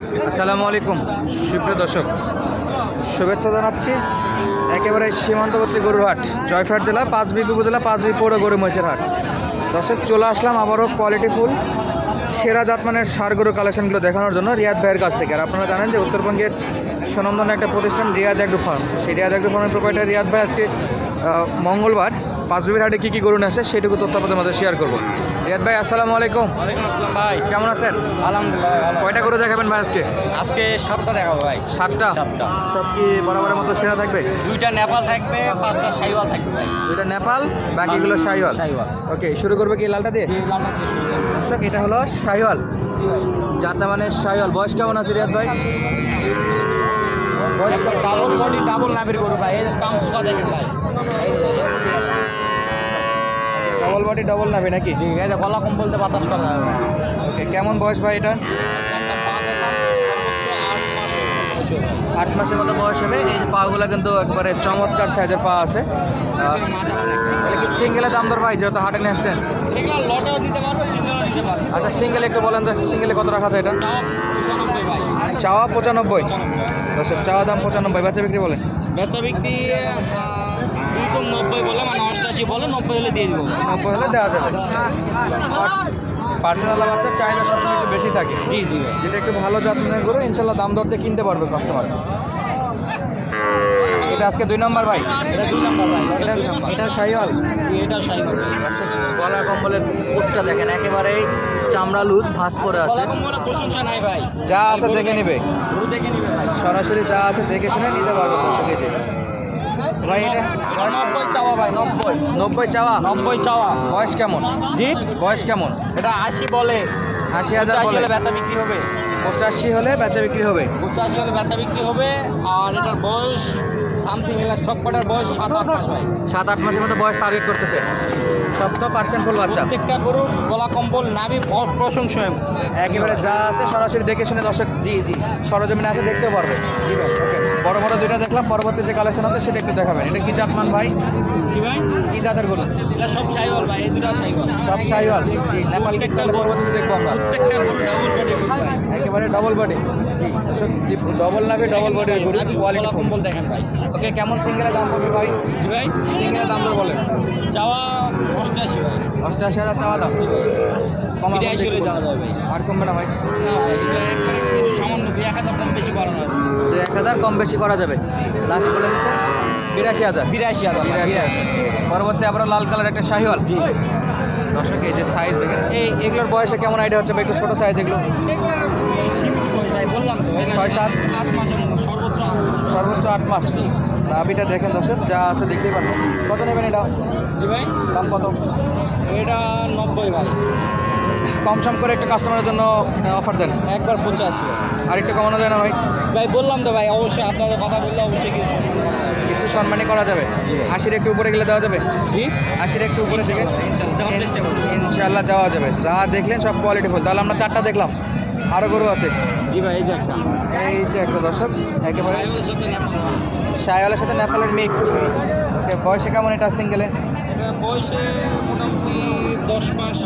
আসসালামু আলাইকুম, সুপ্রিয় দর্শক। শুভেচ্ছা জানাচ্ছি একেবারে সীমান্তবর্তী গরুরহাট, জয়ফাট জেলা পাঁচবি উপজেলা পাঁচবি পৌর গরু মহিষের হাট দর্শক, চলে আসলাম আবারও কোয়ালিটি ফুল সেরা জাতমানের সার গরু কালেকশনগুলো দেখানোর জন্য রিয়াদ ভাইয়ের কাছ থেকে। আর আপনারা জানেন যে উত্তরবঙ্গের সুনন্দন একটা প্রতিষ্ঠান রিয়াদ অ্যাগ্রো ফার্ম সেই রিয়াদ অ্যাগ্রো ফার্মের প্রোপাইটার রিয়াদ ভাই আজকে মঙ্গলবার পাঁচবিবির হাটে কী কী গরু আসে সেটুকু তথ্য আপনাদের মাঝে শেয়ার করব। রিয়াদ ভাই আসসালামু আলাইকুম। আসসালাম ভাই। কেমন আছেন? আলহামদুলিল্লাহ কয়টা গরু দেখাবেন ভাই আজকে? আজকে সাতটা দেখাবো ভাই। সাতটা? সাতটা। সব কি বরাবরের মতো সেরা থাকবে? দুইটা নেপাল থাকবে পাঁচটা সাইওয়াল থাকবে ভাই। দুইটা নেপাল বাকিগুলো শাহিওয়াল সাইওয়াল? ওকে শুরু করবে কি লালটা দিয়ে। দর্শক এটা হলো ভাই। যাতা মানে শাহিওয়াল বয়স কেমন আছে রিয়াদ ভাই? বয়স ডাবল বডি ডাবল নাবির গরু ভাই। চামচা দেখেন ভাই। ডবল বডি ডবল নাবি নাকি? এই যে গলা কম্বলতে বাতাস করা যাবে। ওকে কেমন বয়স ভাই এটা আট মাসের মতো বয়স হবে এই পাগুলো কিন্তু একবারে চমৎকার সাইজের পা আছে। তাহলে কি সিঙ্গেলে দাম দর ভাই যেহেতু হাটে নিয়ে আসছেন? আচ্ছা সিঙ্গেল একটু বলেন তো সিঙ্গেলে কত রাখা যায় এটা? চাওয়া পঁচানব্বই। দর্শক চাওয়া দাম পঁচানব্বই বাচ্চা বিক্রি বলেন। বেচা বিক্রি আহ, দুই কোণ নব্বই বলে মানে অষ্টাশি বলে নব্বই হলে দিয়ে দিব। নব্বই হলে দেওয়া যাবে। পার্সোনাল বাচ্চার চাহিদা সবসময় একটু বেশি থাকে। জি জি। যেটা একটু ভালো যত্নের গরু ইনশাল্লাহ দাম দর দিয়ে কিনতে পারবে কাস্টমার এটা আজকে দুই নম্বর ভাই। এটা দুই নাম্বার ভাই। এটা এটা এটা গলা কম্বলের পোস্টটা দেখেন একেবারেই চামড়া লুজ ভাঁজ পরে আছে। প্রশংসা নাই ভাই। যা আছে দেখে নেবে। দেখে নিবে ভাই। সরাসরি যা আছে দেখে শুনে নিতে পারবে দর্শক ভাই এটা নব্বই চাওয়া ভাই নব্বই। নব্বই চাওয়া? নব্বই চাওয়া। বয়স কেমন? জি বয়স কেমন? এটা আশি বলে। আশি হাজার বলে। বেচা বিক্রি হবে। পঁচাশি হলে বেচা বিক্রি হবে। পঁচাশি হলে বেচা বিক্রি হবে আর এটার বয়স সামথিং এলার সব কটার বয়স সাত আট মাস ভাই। সাত আট মাসের মতো বয়স টার্গেট করতেছে। সব তো পার্সেন্ট ফুল বাচ্চা। প্রত্যেকটা গরুর গলা কম্বল নাবি প্রশংসা একেবারে যা আছে সরাসরি দেখে শুনে দর্শক জি জি। সরজমিনে আছে দেখতেও পারবে। ওকে বড় বড় দুইটা দেখলাম পরবর্তী যে কালেকশন আছে সেটা একটু দেখাবেন। এটা কি জাতমান ভাই? জি ভাই। কি জাতের গরু? এটা সব সাইওয়াল ভাই এই দুটা সাইওয়াল। সব সাইওয়াল? নেপাল কি তাহলে পরবর্তীতে দেখব আমরা। প্রত্যেকটা গরু ডাবল বডি একেবারে ডবল বডি জি ডবল নাভি ডবল বডির গরু কোয়ালিটি কম্বল দেখেন ভাই। ওকে কেমন সিঙ্গেলের দাম পড়বে ভাই? জি ভাই। সিঙ্গেলের দাম বলেন। চাওয়া ভাই। অষ্টআশি হাজার চাওয়া দাম। কমা হলে যাওয়া যাবে। আর কমবে না ভাই। সামান্য দুই এক হাজার টাকা বেশি করা যাবে। দুই এক হাজার কম বেশি করা যাবে। লাস্ট বলে দিচ্ছে বিরাশি হাজার। বিরাশি হাজার বিরাশি হাজার। পরবর্তী আবার লাল কালার একটা শাহিওয়াল। দর্শক এই যে সাইজ দেখেন এই এগুলোর বয়সে কেমন আইডিয়া হচ্ছে বা একটু ছোটো সাইজ এগুলো। ছয় সাত? সর্বোচ্চ আট মাস। দাবিটা দেখেন দর্শক যা আছে দেখতেই পাচ্ছেন। কত নেবেন এটা জি ভাই। দাম কত? এটা নব্বই ভাই। কম সম করে একটু কাস্টমারের জন্য অফার দেন। একবার পঁচাশি আর একটু কমানো যায় না ভাই? ভাই বললাম তো ভাই অবশ্যই আপনাদের কথা বললে অবশ্যই কিছু। কিছু সম্মানই করা যাবে। আশির একটু উপরে গেলে দেওয়া যাবে? জি। আশির একটু উপরে থেকে ইনশাল্লাহ দেওয়া যাবে। যা দেখলেন সব কোয়ালিটি ফুল তাহলে আমরা চারটা দেখলাম। আরও গরু আছে। জি ভাই এই যে একটা। এই যে একটা দর্শক একেবারে সাইকেলের সাথে নেপালের মিক্সড ওকে বয়সে কেমন এটা সিঙ্গেলে বয়সে মোটামুটি দশ মাস।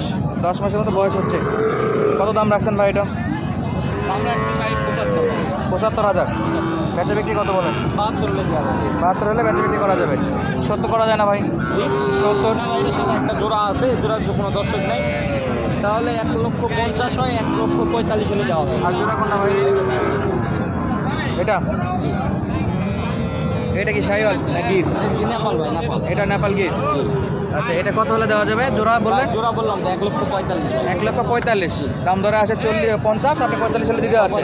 দশ মাসের মতো বয়স হচ্ছে। কত দাম রাখছেন ভাই এটা? আমরা আসছি ভাই পঁচাত্তর। পঁচাত্তর হাজার। বেচা বিক্রি কত বলেন? বাহাত্তর হলে বেচা বিক্রি করা যাবে। সত্তর করা যায় না ভাই? জি সত্তর। একটা জোড়া আছে জোড়ার যে কোনো দর্শক নেই। তাহলে এক লক্ষ পঞ্চাশ হয় এক লক্ষ পঁয়তাল্লিশ হলে যাওয়া হবে আর জোড়া কোনটা ভাই? এটা? এটা কি শাহিওয়াল না গির? নেপাল ভাই নেপাল এটা নেপাল গির। আচ্ছা এটা কত হলে দেওয়া যাবে? জোড়া বললেন? জোড়া বললাম এক লক্ষ পঁয়তাল্লিশ। এক লক্ষ পঁয়তাল্লিশ। দাম ধরে আছে চল্লিশ পঞ্চাশ আপনি পঁয়তাল্লিশ হলে দিতে আছে।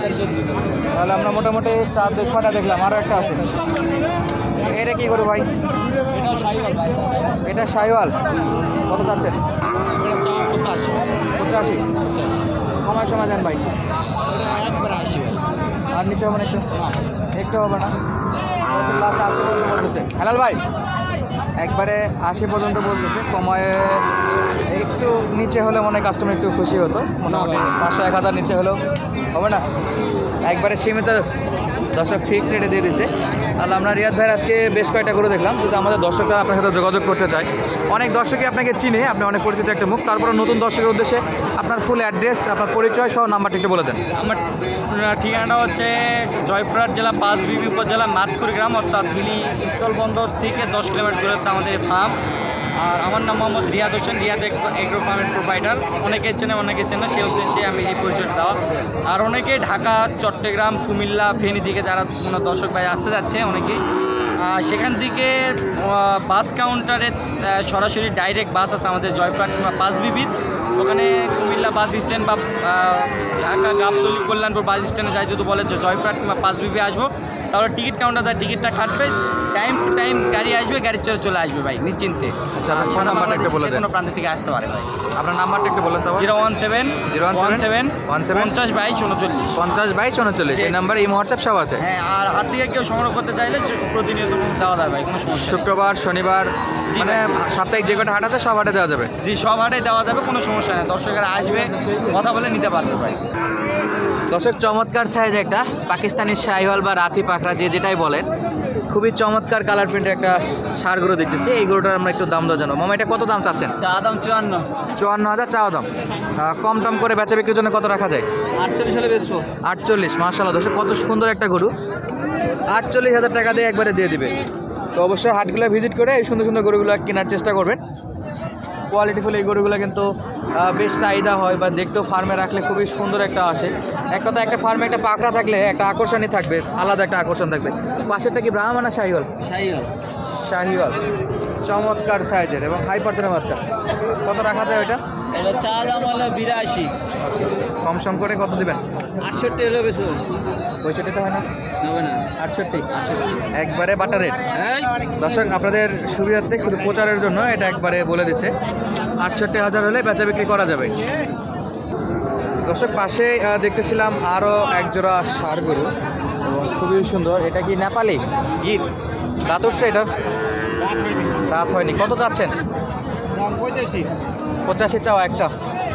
তাহলে আমরা মোটামুটি চার ছটা দেখলাম আরও একটা আছে। এটা কি করব ভাই? এটা শাহিওয়াল কত চাচ্ছেন? পঁচাশি। পঁচাশি সময় সময় দেন ভাই। আর নিচে হবে না একটু? একটু হবে না? লাস্ট পর্যন্ত বলতেছে হেলাল ভাই, একবারে আশি পর্যন্ত বলতেছে, কমায় একটু নিচে হলে মনে কাস্টমার একটু খুশি হতো মোটামুটি। পাঁচশো, এক হাজার নিচে হলেও হবে না একবারে সীমিত দর্শক ফিক্স রেটে দিয়ে দিছে তাহলে আমরা রিয়াদ ভাইয়ের আজকে বেশ কয়েকটা করে দেখলাম যদি আমাদের দর্শকরা আপনার সাথে যোগাযোগ করতে চায়। অনেক দর্শকই আপনাকে চিনে, আপনি অনেক পরিচিত একটা মুখ। তারপরে নতুন দর্শকের উদ্দেশ্যে আপনার ফুল অ্যাড্রেস আপনার পরিচয় সহ নাম্বারটা একটু বলে দেন। আমার ঠিকানাটা হচ্ছে জয়পুরহাট জেলা পাঁচ বিবি উপজেলা মাতকুর গ্রাম, অর্থাৎ হিলি স্থলবন্দর থেকে দশ কিলোমিটার দূরত্বে আমাদের ফার্ম আর আমার নাম মোহাম্মদ রিয়াদ হোসেন। রিয়াদ এগ্রো ফার্মের প্রোভাইডার অনেকে চেনে অনেকে চেনে সেই উদ্দেশ্যে আমি এই পরিচয় দেওয়া। আর অনেকে ঢাকা, চট্টগ্রাম, কুমিল্লা, ফেনী দিকে যারা দর্শক ভাই আসতে যাচ্ছে, অনেকেই সেখান থেকে বাস কাউন্টারে সরাসরি ডাইরেক্ট বাস আছে আমাদের জয়পুরহাট কিংবা পাঁচ বিবির। ওখানে কুমিল্লা বাস স্ট্যান্ড বা ঢাকা গাবতলি কল্যাণপুর বাস স্ট্যান্ডে যাই যদি বলে যে জয়পুরহাট কিংবা পাঁচ বিবি আসব তাহলে টিকিট কাউন্টার তার টিকিটটা কাটবে। টাইম টু টাইম গাড়ি আসবে গাড়ি চলে চলে আসবে ভাই নিশ্চিন্তে। আচ্ছা, আপনার নাম্বারটা একটু বলে দেন। কোনো প্রান্ত থেকে আসতে পারে ভাই। আপনার নাম্বারটা একটু বলেন তো আবার। Zero one seven 017 one seven পঞ্চাশ বাইশ উনচল্লিশ। পঞ্চাশ বাইশ উনচল্লিশ এই নাম্বার এই হোয়াটসঅ্যাপ সব আছে? হ্যাঁ আর হাত থেকে কেউ সংগ্রহ করতে চাইলে যে দেওয়া কোনো সমস্যা শুক্রবার শনিবার মানে সাপ্তাহিক যে কটা হাট আছে সব হাটে দেওয়া যাবে। জি সব হাটে দেওয়া যাবে কোনো সমস্যা নেই। দর্শকেরা আসবে কথা বলে নিতে পারবে ভাই। দর্শক চমৎকার সাইজ একটা পাকিস্তানি শাহিওয়াল বা রাতি পাখরা যে যেটাই বলেন খুবই চমৎকার কালার প্রিন্টের একটা সার গরু দেখতেছি। এই গরুটার আমরা একটু দাম দেওয়া জানো মামা এটা কত দাম চাচ্ছেন? চা দাম চুয়ান্ন। চুয়ান্ন হাজার চা দাম। কম টম করে বেচা বিক্রির জন্য কত রাখা যায়? আটচল্লিশ হলে বেচবো। আটচল্লিশ মার্শাল্লাহ দর্শক কত সুন্দর একটা গরু। আটচল্লিশ হাজার টাকা দিয়ে একবারে দিয়ে দিবে। তো অবশ্যই হাটগুলো ভিজিট করে এই সুন্দর সুন্দর গরুগুলো কেনার চেষ্টা করবেন। কোয়ালিটিফুল এই গরুগুলো কিন্তু বেশ চাহিদা হয় বা দেখতেও ফার্মে রাখলে খুবই সুন্দর একটা আসে। এক কথা একটা ফার্মে একটা পাকড়া থাকলে একটা আকর্ষণই থাকবে আলাদা একটা আকর্ষণ থাকবে। পাশেরটা কি ব্রাহ্মণা শাহিওয়াল? শাহিওয়াল। শাহিওয়াল। চমৎকার সাইজের এবং হাই পার্সেন্টের বাচ্চা। কত রাখা যায় ওইটা? চা দাম হলো বিরাশি। কম সম করে কত দেবেন? আটষট্টি হলে বেচবো পঁয়ষট্টিতে হয় না? হবে না। আটষট্টি। একবারে বাটার রেট। দর্শক আপনাদের সুবিধার্থে শুধু প্রচারের জন্য এটা একবারে বলে দিছে। আটষট্টি হাজার হলে বেচা বিক্রি করা যাবে। দর্শক পাশে দেখতেছিলাম আরও এক জোড়া সার গরু। এবং খুবই সুন্দর। এটা কি নেপালি? গির। দাঁত উঠছে এটা? দাঁত হয়নি। কত যাচ্ছেন দাম পঁচাশি। পঁচাশি চাও একটা।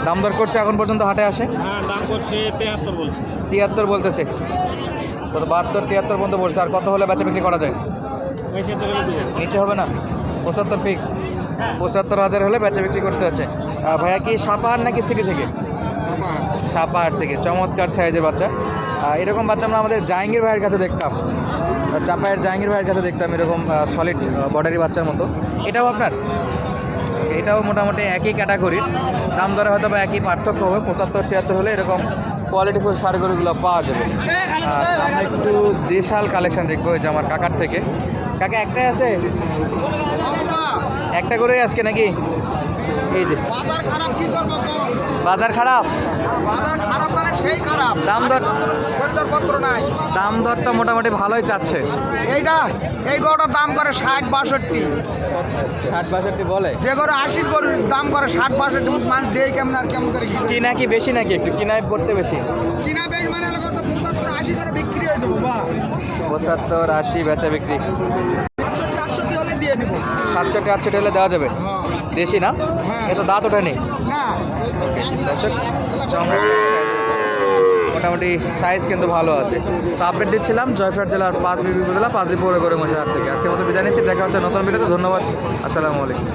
দাম দর করছে এখন পর্যন্ত হাটে আসে? হ্যাঁ দাম করছে তেহাত্তর বলছে। তিয়াত্তর বলতেছে। কত? বাহাত্তর তিয়াত্তর পর্যন্ত বলছে। আর কত হলে বেচা বিক্রি করা যায়? নিচে হবে না। পঁচাত্তর ফিক্সড পঁচাত্তর হাজার হলে বেচা বিক্রি করতে হচ্ছে। ভাইয়া কি সাপাহার নাকি সিটি থেকে? সাপাহার। থেকে। চমৎকার সাইজের বাচ্চা। এরকম বাচ্চা আমরা আমাদের জাহাঙ্গীর ভাইয়ের কাছে দেখতাম। চাপায়ের জাহাঙ্গীর ভাইয়ের কাছে দেখতাম এরকম সলিড বর্ডারি বাচ্চার মতো। এটাও আপনার? এটাও মোটামুটি একই ক্যাটাগরির দাম দরে হয়তো বা একই পার্থক্য হবে। পঁচাত্তর ছিয়াত্তর হলে এরকম কোয়ালিটিফুল শাড়িগুলো পাওয়া যাবে। আমরা একটু দেশাল কালেকশন দেখব যে আমার কাকার থেকে। কাকা, একটাই আছে? একটা করেই আজকে নাকি? এই যে। বাজার খারাপ কি করব? বাজার খারাপ? বাজার খারাপ মানে সেই খারাপ। দাম দর পত্র নাই। দাম দরটা মোটামুটি ভালোই চাচ্ছে। এইটা এই গরুটার দাম করে ষাট বাষট্টি। ষাট বাষট্টি বলে? যে গরু আশির গরুর দাম করে ষাট বাষট্টি মানুষ দেয় কেমন আর কেমন করে কি করে? কিনা কি বেশি নাকি একটু? কিনায় পড়তে বেশি। কিনা বেশ মানে পঁচাত্তর আশি করে বিক্রি হয়ে যাব বা। পঁচাত্তর আশি বেচা বিক্রি আটষট্টি আটষট্টি হলে দিয়ে দিব সাতষট্টি আটষট্টি হলে দেওয়া যাবে। দেশি না? হ্যাঁ। এ তো দাঁত ওঠেনি দর্শক মোটামুটি সাইজ কিন্তু ভালো আছে। তো আপডেট দিচ্ছিলাম জয়ফাট জেলার পাঁচ বিবি উপজেলা পাঁচ বিপি পরে গরু মশার থেকে। আজকে মতো বিদায় নিচ্ছি দেখা হচ্ছে নতুন ভিডিওতে ধন্যবাদ। আসসালামু আলাইকুম।